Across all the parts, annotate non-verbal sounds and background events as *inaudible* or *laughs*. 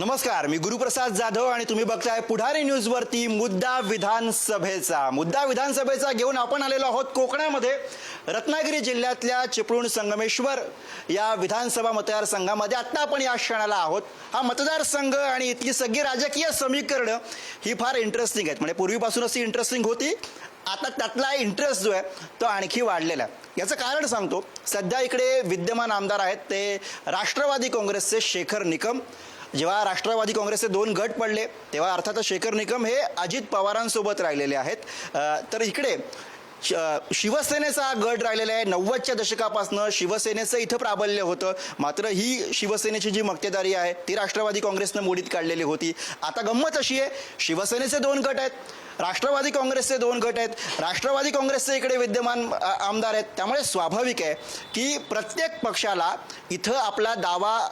नमस्कार मी गुरुप्रसाद जाधव आणि तुम्ही बघताय पुढारी न्यूजवरती मुद्दा विधानसभेचा. मुद्दा विधानसभेचा घेऊन आपण आलेलो आहोत कोकणामध्ये. रत्नागिरी जिल्ह्यातल्या चिपळूण संगमेश्वर या विधानसभा मतदारसंघामध्ये आत्ता आपण या क्षणाला आहोत. हा मतदारसंघ आणि इथली सगळी राजकीय समीकरणं ही फार इंटरेस्टिंग आहेत. म्हणजे पूर्वीपासूनच ती इंटरेस्टिंग होती. आता त्यातला इंटरेस्ट जो आहे तो आणखी वाढलेला आहे. याचं कारण सांगतो. सध्या इकडे विद्यमान आमदार आहेत ते राष्ट्रवादी काँग्रेसचे शेखर निकम. जेव्हा राष्ट्रवादी काँग्रेसचे दोन गट पडले तेव्हा अर्थातच शेखर निकम हे अजित पवारांसोबत राहिलेले आहेत. तर इकडे श- शिवसेनेचा हा गट राहिलेला आहे. नव्वदच्या दशकापासून शिवसेनेचं इथं प्राबल्य होतं. मात्र ही शिवसेनेची जी मक्तेदारी आहे ती राष्ट्रवादी काँग्रेसनं मोडीत काढलेली होती. आता गंमत अशी आहे शिवसेनेचे दोन गट आहेत राष्ट्रवादी काँग्रेसचे दोन गट आहेत. राष्ट्रवादी काँग्रेसचे इकडे विद्यमान आमदार आहेत. त्यामुळे स्वाभाविक आहे की प्रत्येक पक्षाला इथं आपला दावा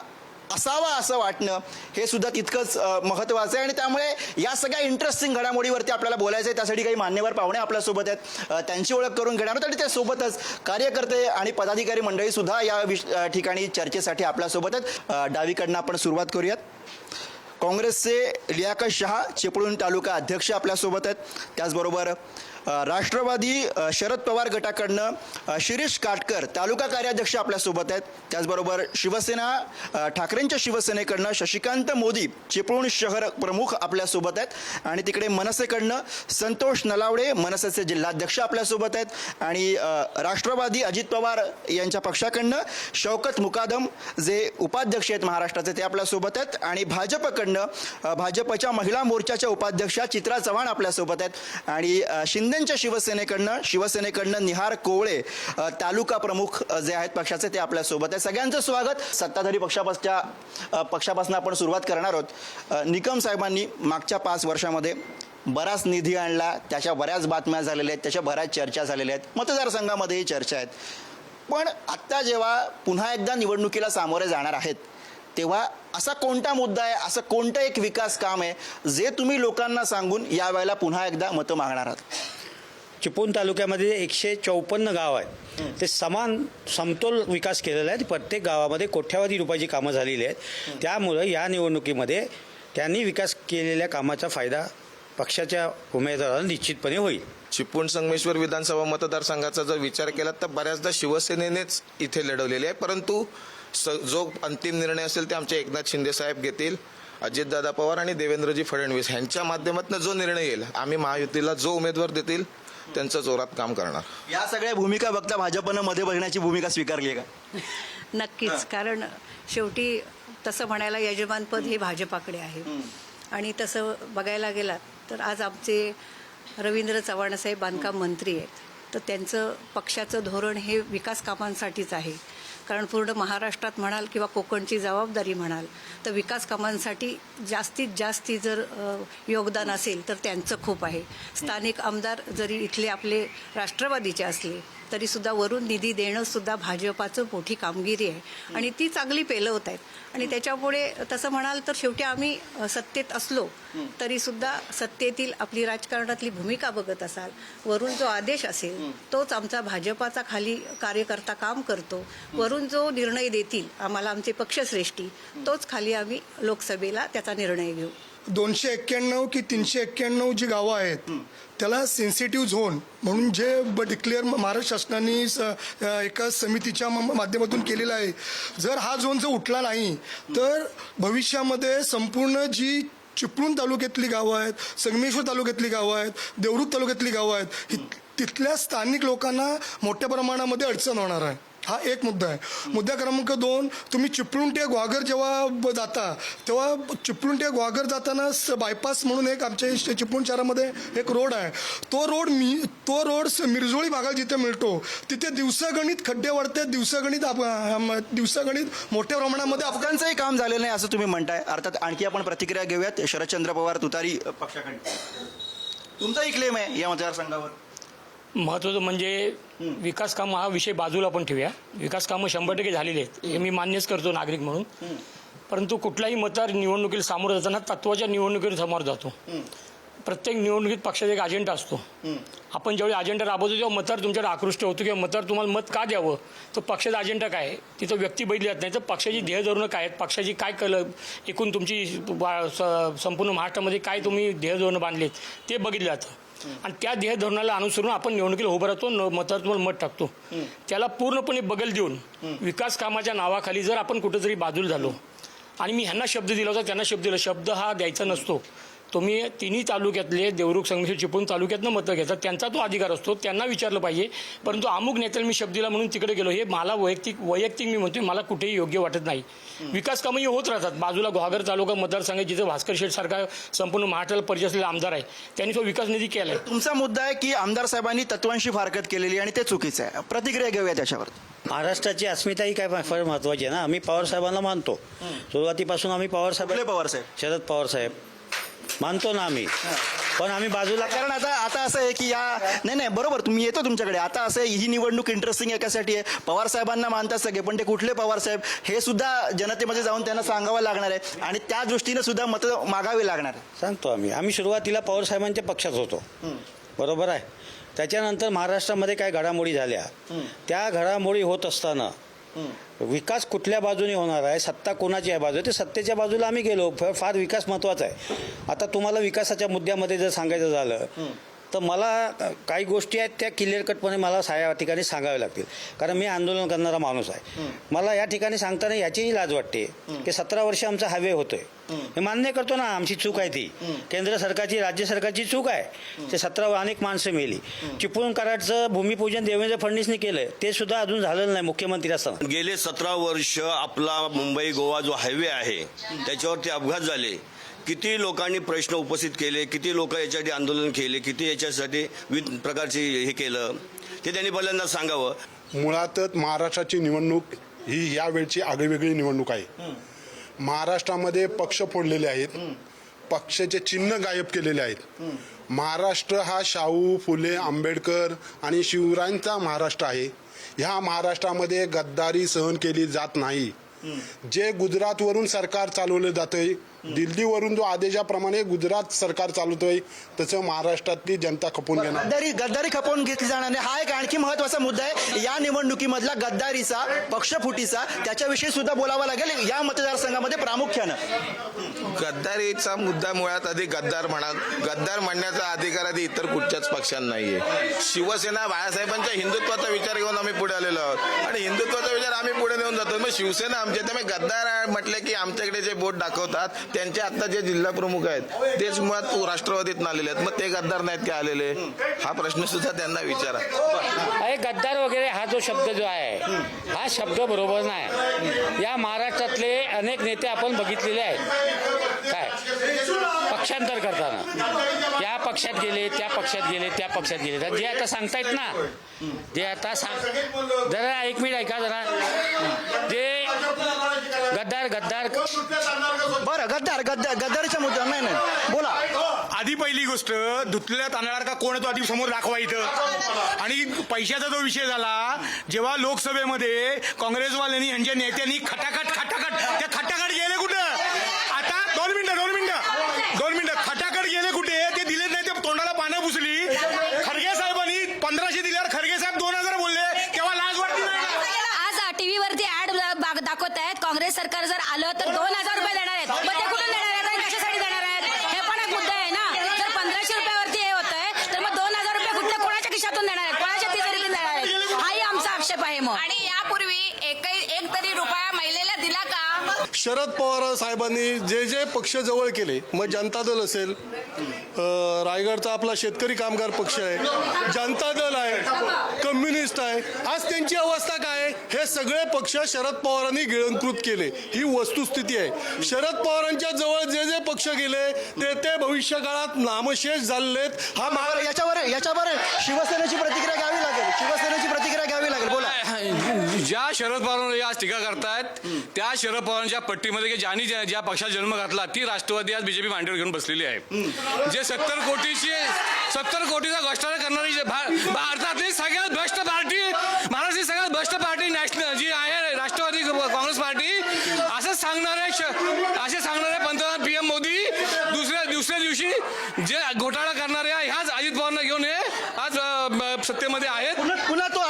असावा असं वाटणं हे सुद्धा तितकंच महत्त्वाचं आहे. आणि त्यामुळे या सगळ्या इंटरेस्टिंग घडामोडीवरती आपल्याला बोलायचं आहे त्यासाठी काही मान्यवर पाहुणे आपल्यासोबत आहेत. त्यांची ओळख करून घेणार आणि त्यासोबतच कार्यकर्ते आणि पदाधिकारी मंडळी सुद्धा या विश ठिकाणी चर्चेसाठी आपल्यासोबत आहेत. डावीकडनं आपण सुरुवात करूयात. काँग्रेसचे लियाकत शहा चिपळूण तालुका अध्यक्ष आपल्यासोबत आहेत. त्याचबरोबर राष्ट्रवादी शरद पवार गटाकडनं शिरीष काटकर तालुका कार्याध्यक्ष आपल्यासोबत आहेत. त्याचबरोबर शिवसेना ठाकरेंच्या शिवसेनेकडनं शशिकांत मोदी चिपळूण शहर प्रमुख आपल्यासोबत आहेत. आणि तिकडे मनसेकडनं संतोष नलावडे मनसेचे जिल्हाध्यक्ष आपल्यासोबत आहेत. आणि राष्ट्रवादी अजित पवार यांच्या पक्षाकडनं शौकत मुकादम जे उपाध्यक्ष आहेत महाराष्ट्राचे ते आपल्यासोबत आहेत. आणि भाजपकडनं भाजपच्या महिला मोर्चाच्या उपाध्यक्षा चित्रा चव्हाण आपल्यासोबत आहेत. आणि शिंदे शिंदेच्या शिवसेनेकडनं शिवसेनेकडनं निहार कोवळे तालुका प्रमुख जे आहेत पक्षाचे ते आपल्यासोबत आहे सगळ्यांचं स्वागत. सत्ताधारी पक्षापासच्या पक्षापासून आपण सुरुवात करणार आहोत. निकम साहेबांनी मागच्या पाच वर्षामध्ये बराच निधी आणला. त्याच्या बऱ्याच बातम्या झालेल्या आहेत. त्याच्या बऱ्याच चर्चा झालेल्या आहेत. मतदारसंघामध्येही चर्चा आहेत. पण आत्ता जेव्हा पुन्हा एकदा निवडणुकीला सामोरे जाणार आहेत तेव्हा असा कोणता मुद्दा आहे? असं कोणतं एक विकास काम आहे? जे तुम्ही लोकांना सांगून यावेळेला पुन्हा एकदा मतं मागणार आहात. चिपळूण तालुक्यामध्ये एकशे चौपन्न गाव आहेत. ते समान समतोल विकास केलेला आहे. प्रत्येक गावामध्ये कोट्यावधी रुपयाची कामं झालेली आहेत. त्यामुळं या निवडणुकीमध्ये त्यांनी विकास केलेल्या कामाचा फायदा पक्षाच्या उमेदवाराला निश्चितपणे होईल. चिपळूण संगमेश्वर विधानसभा मतदारसंघाचा जर विचार केला तर बऱ्याचदा शिवसेनेनेच इथे लढवलेले आहे परंतु स जो अंतिम निर्णय असेल ते आमचे एकनाथ शिंदे साहेब घेतील अजितदादा पवार आणि देवेंद्रजी फडणवीस. यांच्या माध्यमातून जो निर्णय येईल आम्ही महायुतीला जो उमेदवार देतील त्यांचं जोरात काम करणार. या सगळ्या भूमिका बघता भाजपनं मध्ये बघण्याची भूमिका स्वीकारली आहे का? *laughs* नक्कीच कारण शेवटी तसं म्हणायला यजमानपद हे भाजपाकडे आहे. आणि तसं बघायला गेलात तर आज आमचे रवींद्र चव्हाण साहेब बांधकाम मंत्री आहेत. तर त्यांचं पक्षाचं धोरण हे विकास कामांसाठीच आहे. कारण पूर्ण महाराष्ट्रात म्हणाल किंवा कोकणची जबाबदारी म्हणाल तर विकास कामांसाठी जास्तीत जास्ती जर योगदान असेल तर त्यांचं खूप आहे. स्थानिक आमदार जरी इथले आपले राष्ट्रवादीचे असले तरी सुद्धा वरून निधी देणं सुद्धा भाजपाचं मोठी कामगिरी आहे. आणि ती चांगली पेलवत आहेत. आणि त्याच्यापुढे तसं म्हणाल तर शेवटी आम्ही सत्तेत असलो तरी सुद्धा सत्तेतील आपली राजकारणातली भूमिका बघत असाल. वरून जो आदेश असेल तोच आमचा भाजपाचा खाली कार्यकर्ता काम करतो. वरून जो निर्णय देतील आम्हाला आमचे पक्षश्रेष्ठी तोच खाली आम्ही लोकसभेला त्याचा निर्णय घेऊ. दोनशे एक्क्याण्णव की तीनशे एक्क्याण्णव जी गावं आहेत त्याला सेन्सिटिव्ह झोन म्हणून जे डिक्लेअर महाराष्ट्र शासनाने स- एका समितीच्या माध्यमातून केलेला आहे. जर हा झोन जर उठला नाही तर भविष्यामध्ये संपूर्ण जी चिपळूण तालुक्यातली गावं आहेत संगमेश्वर तालुक्यातली गावं आहेत देवरुख तालुक्यातली गावं आहेत ही तिथल्या स्थानिक लोकांना मोठ्या प्रमाणामध्ये अडचण होणार आहे. हा एक मुद्दा आहे. मुद्दा क्रमांक दोन तुम्ही चिपळुंटे ग्वागर जेव्हा जाता तेव्हा चिपळूण ते जाताना बायपास म्हणून एक आमच्या चिपळूण शहरामध्ये एक रोड आहे. तो रोड मी तो रोड स- मिरजोळी भागाला जिथे मिळतो तिथे दिवसागणित खड्डे वाढते दिवसागणित दिवसागणित मोठ्या प्रमाणामध्ये अफगाणचंही काम झालेलं नाही असं तुम्ही म्हणताय. अर्थात आणखी आपण प्रतिक्रिया घेऊयात. शरदचंद्र पवार तुतारी पक्षाकडे तुमचाही क्लेम आहे या मतदारसंघावर. महत्त्वाचं म्हणजे विकास काम हा विषय बाजूला पण ठेवूया. विकास कामं शंभर टक्के झालेली आहेत. हे मी मान्यच करतो नागरिक म्हणून. परंतु कुठलाही मतदार निवडणुकीला सामोरं जाताना तत्वाच्या निवडणुकीवर समोर जातो. प्रत्येक निवडणुकीत पक्षाचा एक अजेंडा असतो. आपण ज्यावेळी अजेंडा राबवतो तेव्हा मतदार तुमच्याकडे आकृष्ट होतो किंवा मतदार तुम्हाला मत का द्यावं? तो पक्षाचा अजेंडा काय? तिथं व्यक्ती बघितली जात नाही. तर पक्षाची ध्येय धोरणं काय आहेत? पक्षाची काय कल एकूण तुमची संपूर्ण महाराष्ट्रामध्ये काय तुम्ही ध्येय धोरणं बांधलेत? ते बघितलं जातं आणि त्या ध्येय धोरणाला अनुसरून आपण निवडणुकीला उभं राहतो न- मत टाकतो. त्याला पूर्णपणे बगल देऊन विकास कामाच्या नावाखाली जर आपण कुठेतरी बाजूला झालो आणि मी ह्यांना शब्द दिला होता त्यांना शब्द दिला शब्द हा द्यायचा नसतो. तुम्ही तिन्ही तालुक्यातले देवरुख संगमेश्वर चिपळूण तालुक्यातनं मतं घेतात त्यांचा तो अधिकार असतो त्यांना विचारलं पाहिजे. परंतु अमुक नेत्याला मी शब्द दिला म्हणून तिकडे गेलो हे मला वैयक्तिक वैयक्तिक मी म्हणतोय मला कुठेही योग्य वाटत नाही. विकास कामंही होत राहतात. बाजूला गुहागर तालुका मतदारसंघ जिथे भास्कर शेठ सारखा संपूर्ण महाराष्ट्राला परिचय असलेला आमदार आहे. त्यांनी तो विकास निधी केला आहे तुमचा मुद्दा आहे की आमदार साहेबांनी तत्वांशी फारकत केलेली आणि ते चुकीचं आहे. प्रतिक्रिया घेऊया त्याच्यावर. महाराष्ट्राची अस्मिता ही काय फार महत्वाची आहे ना? आम्ही पवार साहेबांना मानतो. सुरुवातीपासून आम्ही पवार साहेब पवार साहेब? शरद पवार साहेब. मानतो ना आम्ही. पण आम्ही बाजूला कारण आता आता असं आहे की या नाही नाही बरोबर तुम्ही येतो तुमच्याकडे. आता असं आहे ही निवडणूक इंटरेस्टिंग एकासाठी आहे? पवार साहेबांना मानतात सगळे पण ते कुठले पवार साहेब? हे सुद्धा जनतेमध्ये जाऊन त्यांना सांगावं लागणार आहे. आणि त्या दृष्टीने सुद्धा मतं मागावी लागणार आहे. सांगतो आम्ही. आम्ही सुरुवातीला पवार साहेबांच्या पक्षात होतो. बरोबर आहे? त्याच्यानंतर महाराष्ट्रामध्ये काय घडामोडी झाल्या. त्या घडामोडी होत असताना विकास कुठल्या बाजूने होणार आहे? सत्ता कोणाची आहे बाजू ते सत्तेच्या बाजूला आम्ही गेलो. फ- फार विकास महत्त्वाचा आहे. आता तुम्हाला विकासाच्या मुद्द्यामध्ये जर सांगायचं झालं तर मला काही गोष्टी आहेत त्या क्लिअर कटपणे मला सा- या ठिकाणी सांगाव्या लागतील. कारण मी आंदोलन करणारा माणूस आहे. मला या ठिकाणी सांगताना याचीही लाज वाटते. की सतरा वर्ष आमचा हायवे होतोय. मी मान्य करतो ना आमची चूक आहे ती. केंद्र सरकारची राज्य सरकारची चूक आहे. ते सतरा अनेक माणसं मेली. चिपळूण कराडचं भूमिपूजन देवेंद्र फडणवीसने केलंय. ते सुद्धा अजून झालेलं नाही मुख्यमंत्री असताना गेले सतरा वर्ष आपला मुंबई गोवा जो हायवे आहे त्याच्यावरती अपघात झाले. किती लोकांनी प्रश्न उपस्थित केले किती लोक याच्यासाठी आंदोलन केले किती याच्यासाठी विविध प्रकारचे हे केलं ते त्यांनी पहिल्यांदा सांगावं. मुळातच महाराष्ट्राची निवडणूक ही यावेळची आगळीवेगळी निवडणूक आहे. महाराष्ट्रामध्ये पक्ष फोडलेले आहेत. पक्षाचे चिन्ह गायब केलेले आहेत. महाराष्ट्र हा शाहू फुले आंबेडकर आणि शिवरायांचा महाराष्ट्र आहे. ह्या महाराष्ट्रामध्ये गद्दारी सहन केली जात नाही. जे गुजरातवरून सरकार चालवलं जातंय दिल्लीवरून जो आदेशाप्रमाणे गुजरात सरकार चालवतोय तसं महाराष्ट्रातली जनता खपून घेणार. गद्दारी गद्दारी खपवून घेतली जाणार नाही. हा एक आणखी महत्त्वाचा मुद्दा आहे. या निवडणुकीमधला गद्दारीचा पक्षफुटीचा त्याच्याविषयी सुद्धा बोलावा लागेल. या मतदारसंघामध्ये प्रामुख्यानं. गद्दारीचा मुद्दा मुळात आधी गद्दार म्हणा गद्दार म्हणण्याचा अधिकार आधी इतर कुठच्याच पक्षांना नाहीये. शिवसेना बाळासाहेबांच्या हिंदुत्वाचा विचार घेऊन आम्ही पुढे आलेलो आहोत. आणि हिंदुत्वाचा विचार आम्ही पुढे नेऊन जातो. मग शिवसेना आमच्या त्यामुळे गद्दार म्हटले की आमच्याकडे जे बोट दाखवतात त्यांचे आता जे जिल्हा प्रमुख आहेत तेच मुळात राष्ट्रवादीत आलेले आहेत. मग ते गद्दार नाहीत का आलेले? हा प्रश्न सुद्धा त्यांना विचारा. अरे गद्दार वगैरे हा जो शब्द जो आहे हा शब्द बरोबर नाही. या महाराष्ट्रातले अनेक नेते आपण बघितलेले आहेत. काय? पक्षांतर करताना. पक्षात गेले त्या पक्षात गेले त्या पक्षात गेले. तर जे आता सांगतायत ना जे आता सांग जरा एक मिनिट ऐका जरा. जे गद्दार गद्दार बरं गद्दार गद्दार गद्दारीच्या मुद्दा नाही नाही. बोला. आधी पहिली गोष्ट धुतलेल्या तांदळाला का कोण तो आधी समोर दाखवा इथं. आणि पैशाचा जो विषय झाला जेव्हा लोकसभेमध्ये काँग्रेसवाल्यांनी यांच्या नेत्यांनी खटाखट खटाखट त्या खटाखट गेले कुठं आता दोन मिनिटं दोन मिनिटं दोन मिनिटं खटाखट गेले कुठे ते दिले नाही ते तोंडाला पानं पुसली खरगे साहेबांनी पंधराशे दिल्यावर खरगे साहेब दोन हजार बोलले तेव्हा लाज वाटली नाही का? आज टीव्हीवरती ऍड दाखवत आहेत काँग्रेस सरकार जर आलं तर दोन हजार रुपये देणार आहेत मग ते कुठून देणार आहेत आणि कशासाठी देणार आहेत हे पण एक मुद्दा आहे ना जर पंधराशे रुपयावरती हे होत आहे तर मग दोन हजार रुपये कुठल्या कोणाच्या खिशातून देणार आहेत कोणाच्या तिजोरीतून देणार आहेत हाही आमचा आक्षेप आहे मग आणि यापूर्वी एकही एक तरी रुपया महिलेला दिला का शरद पवार साहेबांनी जे जे पक्ष जवळ केले मग जनता दल असेल रायगडचा आपला शेतकरी कामगार पक्ष आहे जनता दल आहे कम्युनिस्ट आहे आज त्यांची अवस्था काय आहे? हे सगळे पक्ष शरद पवारांनी गिळंकृत केले. ही वस्तुस्थिती आहे. शरद पवारांच्या जवळ जे जे पक्ष गेले ते ते भविष्य काळात नामशेष झालेत. हा महाराष्ट्र याच्यावर याच्यावर शिवसेनेची प्रतिक्रिया घ्यावी लागेल. शिवसेनेची प्रतिक्रिया घ्यावी लागेल. बोला. ज्या शरद पवारांवर आज टीका करतायत त्या शरद पवारांच्या पट्टीमध्ये की ज्यांनी ज्या ज्या पक्षात जन्म घातला ती राष्ट्रवादी आज बीजेपी मांडीवर घेऊन बसलेली आहे. जे सत्तर कोटीची सत्तर कोटीचा भ्रष्टाचार करणारी भारतातली सगळ्यात भ्रष्ट पार्टी महाराष्ट्रातली सगळ्यात भ्रष्ट पार्टी नॅशनल जी आहे राष्ट्रवादी काँग्रेस पार्टी. असं सांगणारे असे सांगणारे पंतप्रधान पी एम मोदी दुसऱ्या दुसऱ्या दिवशी जे घोटाळा करणाऱ्या ह्याच अजित पवारांना घेऊन हे आज सत्तेमध्ये आहेत. पुन्हा तो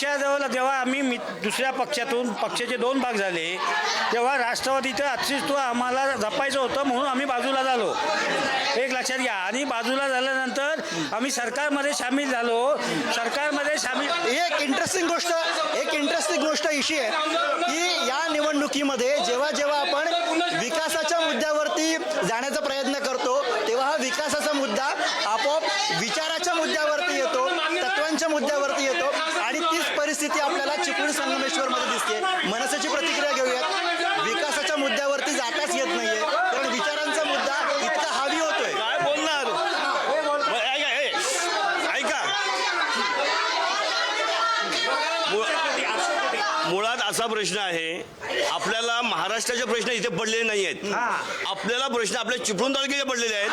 पक्षाजवळ जेव्हा आम्ही मी दुसऱ्या पक्षातून पक्षाचे दोन भाग झाले तेव्हा राष्ट्रवादीचं अस्तित्व आम्हाला जपायचं होतं म्हणून आम्ही बाजूला झालो. एक लक्षात घ्या. आणि बाजूला झाल्यानंतर आम्ही सरकारमध्ये सामील झालो. सरकारमध्ये सामील एक इंटरेस्टिंग गोष्ट एक इंटरेस्टिंग गोष्ट अशी आहे की या निवडणुकीमध्ये जेव्हा जेव्हा आपण विकासाच्या मुद्द्यावरती जाण्याचा प्रयत्न करतो तेव्हा हा विकासाचा मुद्दा आपोआप विचाराच्या मुद्द्यावरती येतो तत्वांच्या मुद्द्यावरती येतो आणि तीच परिस्थिती आपल्याला चिपळूण संगमेश्वरमध्ये दिसते मनसेची प्रतिक्रिया घेऊयात विकासाच्या मुद्द्यावरती जाताच येत नाहीये कारण विचारांचा मुद्दा इतका हावी होतोय काय बोलणार बरं, ऐका ए, ऐका मु- मुळात असा प्रश्न आहे आपल्याला महाराष्ट्राचे प्रश्न इथे पडलेले नाही आहेत आपल्याला प्रश्न आपल्या चिपळूण तालुक्याचे पडलेले आहेत.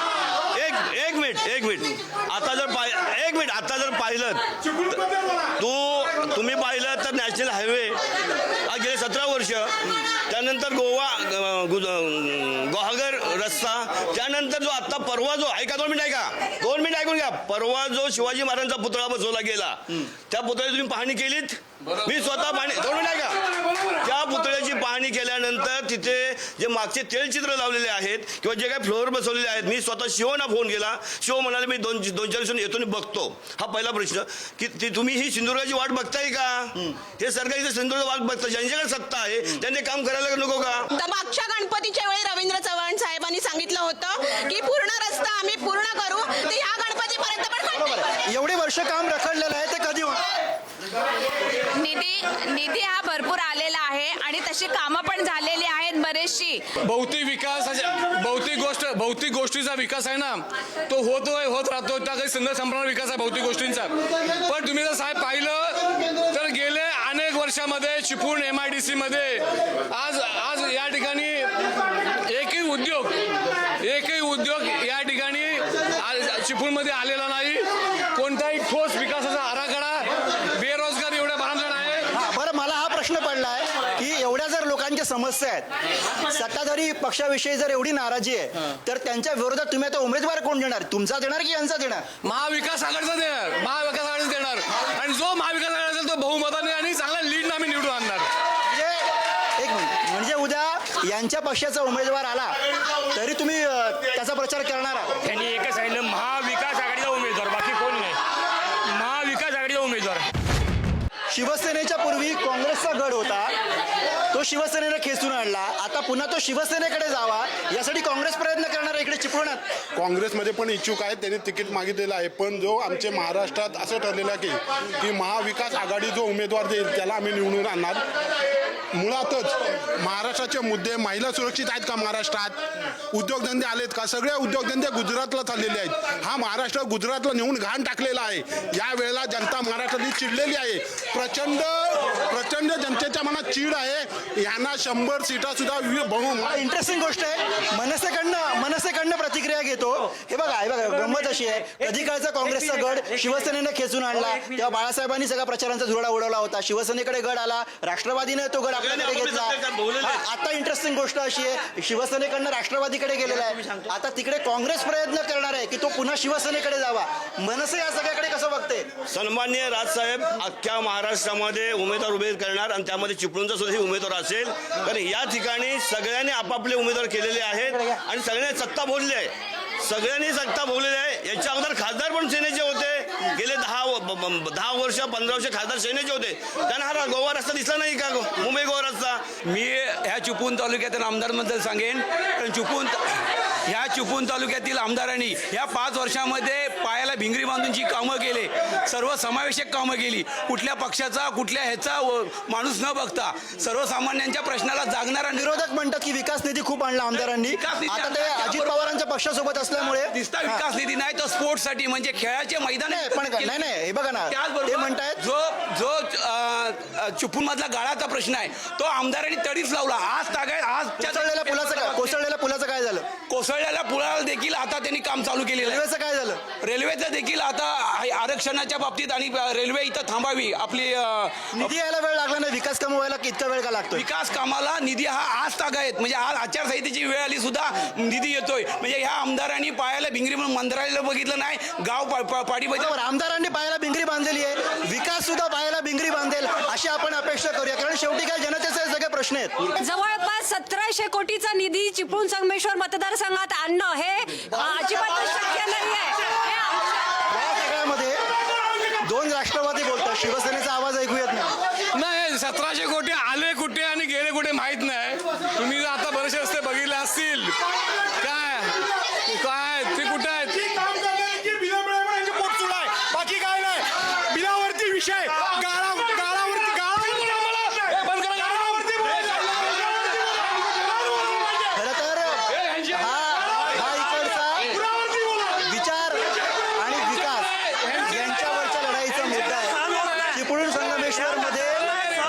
एक एक मिनिट एक मिनिट. आता जर पाय एक मिनिट आता जर पाहिलं तू तुम्ही पाहिलं तर नॅशनल हायवे हा गेले सतरा वर्ष. त्यानंतर गोवा गुहागर रस्ता त्यानंतर जो आता परवा जो ऐका दोन मिनिट ऐका. दोन मिनिट ऐकून घ्या. परवा जो शिवाजी महाराजांचा पुतळा बसवला गेला त्या पुतळ्याची तुम्ही पाहणी केलीत? मी स्वतः पाहणी दोन मिनिट ऐका. त्या पुतळ्याची पाहणी केल्यानंतर तिथे जे मागचे तेलचित्र लावलेले आहेत किंवा जे काही फ्लोअर बसवलेले आहेत मी स्वतः शिवना फोन केला. शिव म्हणाले मी दोन दोन चार दिवसांनी येतो आणि बघतो. हा पहिला प्रश्न. की ती तुम्ही ही सिंधुदुर्गाची वाट बघताय का? हे सरकार इथे सिंधुदुर्ग वाट बघतं ज्यांच्याकडे सत्ता आहे त्यांनी काम करायला नको का? मागच्या गणपतीच्या वेळी रवींद्र चव्हाण साहेबांनी सांगितलं होतं की पूर्ण रस्ता आम्ही पूर्ण करू. ते ह्या गणपतीपर्यंत पण एवढे वर्ष काम रखडलेलं आहे ते कधी होणार? निधी निधी हा भरपूर आलेला आहे आणि तशी कामं पण झालेली आहेत बरेचशी. भौतिक विकास भौतिक गोष्ट भौतिक गोष्टीचा विकास आहे ना तो होतोय होत राहतो. त्या काही संदर्भ संप्रमाण विकास आहे भौतिक गोष्टींचा. पण तुम्ही जर साहेब पाहिलं तर गेले अनेक वर्षामध्ये Chiplun M I D C मध्ये. आज आज या ठिकाणी एकही उद्योग एकही उद्योग या ठिकाणी चिपळूणमध्ये आलेला नाही कोणताही ठोस विकासाचा आराखडा बेरोजगार एवढ्या भरमसाठ आहे हा, बरं मला हा प्रश्न पडलाय की एवढ्या जर लोकांच्या समस्या आहेत. सत्ताधारी पक्षाविषयी जर एवढी नाराजी आहे तर त्यांच्या विरोधात तुम्ही आता उमेदवार कोण देणार? तुमचा देणार की यांचा देणार? महाविकास आघाडीचा देणार. महाविकास आघाडीचा देणार. आणि जो महाविकास आघाडी असेल तो बहुमताने आणि चांगला लीड आम्ही निवडून आणणार. म्हणजे एक मिनिट. म्हणजे उद्या यांच्या पक्षाचा उमेदवार आला तरी तुम्ही शिवसेनेने खेचून आणला. आता पुन्हा तो शिवसेनेकडे जावा यासाठी काँग्रेस प्रयत्न करणार आहे इकडे चिपळूणात. काँग्रेसमध्ये पण इच्छुक आहेत त्यांनी तिकीट मागितलेलं आहे. पण जो आमचे महाराष्ट्रात असं ठरलेलं आहे की की महाविकास आघाडी जो उमेदवार देईल त्याला आम्ही निवडून आणणार. मुळातच महाराष्ट्राचे मुद्दे महिला सुरक्षित आहेत का महाराष्ट्रात? उद्योगधंदे आलेत का? सगळे उद्योगधंदे गुजरातला चाललेले आहेत. हा महाराष्ट्र गुजरातला नेऊन घाण टाकलेला आहे. या वेळेला जनता महाराष्ट्रातली चिडलेली आहे. प्रचंड प्रचंड जनतेच्या मनात चीड आहे. यांना शंभर सीटा सुद्धा बहु इंटरेस्टिंग गोष्ट आहे. मनसेकडनं मनसेकडनं प्रतिक्रिया घेतो. हे बघा हे बघा गंमत अशी आहे. कधी काळचा काँग्रेसचा गड शिवसेनेने खेचून आणला. तेव्हा बाळासाहेबांनी सगळा प्रचारांचा धुरळा उडवला होता. शिवसेनेकडे गड आला. राष्ट्रवादीने तो गड आपल्याकडे घेतला. हा, आता इंटरेस्टिंग गोष्ट अशी आहे. शिवसेनेकडनं राष्ट्रवादीकडे गेलेला आहे. आता तिकडे काँग्रेस प्रयत्न करणार आहे की तो पुन्हा शिवसेनेकडे जावा. मनसे या सगळ्याकडे कसं बघते? सन्मान्य राजसाहेब अख्ख्या महाराष्ट्रामध्ये उमेदवार उभे करणार आणि त्यामध्ये चिपळूणचा सुद्धा उमेदवार असेल. तर या ठिकाणी सगळ्यांनी आपापले उमेदवार केलेले आहेत आणि सगळ्यांनी सत्ता भोगली आहे. सगळ्यांनी सत्ता भोगलेली आहे. याच्या अगोदर खासदार पण सेनेचे होते. गेले दहा व- दहा वर्ष पंधरा वर्ष खासदार सेनेचे होते. त्यांना हा गोवा रस्ता दिसला नाही का? मुंबई गोवा रस्ता? मी ह्या चिपळूण तालुक्यातील आमदारांबद्दल सांगेन कारण चिपळूण ह्या चिपळूण तालुक्यातील आमदारांनी ह्या पाच वर्षामध्ये पायाला भिंगरी बांधून जी कामं केले सर्व समावेशक कामं केली कुठल्या पक्षाचा कुठल्या ह्याचा माणूस न बघता सर्वसामान्यांच्या प्रश्नाला जागणारा विरोधक म्हणतात की विकास निधी खूप आणला आमदारांनी आता ते. अजित पवारांच्या पक्षासोबत असल्यामुळे दिसता. विकास निधी नाही तर स्पोर्ट्ससाठी म्हणजे खेळाचे मैदान नाही, पण नाही नाही हे बघा ना त्याचबरोबर ते म्हणतायत जो जो चिपळूण मधला गाळाचा प्रश्न आहे. तो आमदारांनी तडीच लावला. आज तागाय आजच्या कोसळलेल्या पुलाचं काय? कोसळलेल्या पुलाचं काय झालं? कोसळलेल्या पुलाला देखील आता त्यांनी काम चालू केलेलं आहे. रेल्वेचं काय झालं? रेल्वेचं देखील आता आरक्षणाच्या बाबतीत आणि रेल्वे इथं थांबावी. आपली अ, निधी यायला वेळ लागला नाही. विकास कामं व्हायला इतका वेळ का लागतोय? विकास कामाला निधी हा आज तागा आहेत म्हणजे आज आचारसंहितेची वेळ आली सुद्धा निधी येतोय. म्हणजे ह्या आमदारांनी पायाला भिंगरी म्हणून मंत्रालयाला बघितलं नाही. गाव पा- पा- पाडी बजाव बरोबर आमदारांनी पायाला भिंगरी बांधलेली आहे. विकास सुद्धा पायाला भिंगरी बांधेल अशी आपण अपेक्षा करूया. कारण शेवटी काय जनतेचे सगळे प्रश्न आहेत. जवळपास सतराशे कोटीचा निधी चिपळूण संगमेश्वर मतदारसंघात आणणं हे अजिबातच शक्य नाहीये हे आमच्या- या सगळ्यामध्ये दोन राष्ट्रवादी बोलतात शिवसेनेचा आवाज ऐकू येत नाही नाही सतराशे कोटी आले कुठे आणि गेले कुठे माहीत नाही तुम्ही जर आता बरेचसे रस्ते बघितले असतील काय काय ते कुठे आहेत बाकी काय नाही बिलावरती विषय गाळा गाळावरती गाळावरती आम्हाला बंद करा गाळावरती खरं तर हा हा इकडचा विचार आणि विकास यांच्यावरच्या लढाईचा मुद्दा आहे चिपळूण संगमेश्वर मध्ये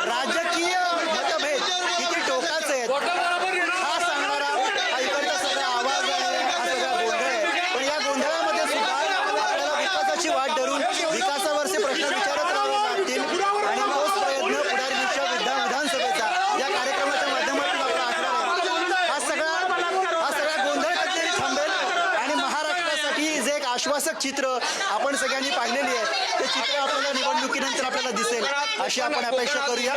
राजकीय मतभेद किती टोकाचे आहेत हा सांगणारा हा इकडचा सगळा आवाज आहे हा सगळा गोंधळ आहे पण या गोंधळामध्ये सुद्धा आपल्याला विकासाची वाट धरून विकासावरचे प्रश्न विचारत राहावे लागतील आणि तोच प्रयत्न पुढारी निश्चय विधान विधानसभेचा या कार्यक्रमाच्या माध्यमातून आपला असणार आहे हा सगळा हा सगळा गोंधळ कधीतरी थांबेल आणि महाराष्ट्रासाठी जे एक आश्वासक चित्र आपण सगळ्यांनी पाहिलेली आहे ते चित्र आपल्याला निवडणुकीनंतर आपल्याला दिसेल. अशी आपण अपेक्षा करूया.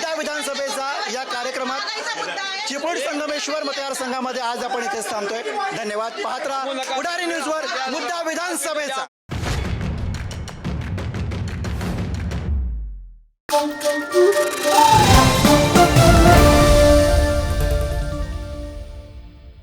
त्या विधानसभेचा या कार्यक्रमात चिपळूण संगमेश्वर मतदारसंघामध्ये आज आपण इथेच थांबतोय धन्यवाद. पाहत राहा. पुढारी न्यूजवर मुद्दा विधानसभेचा.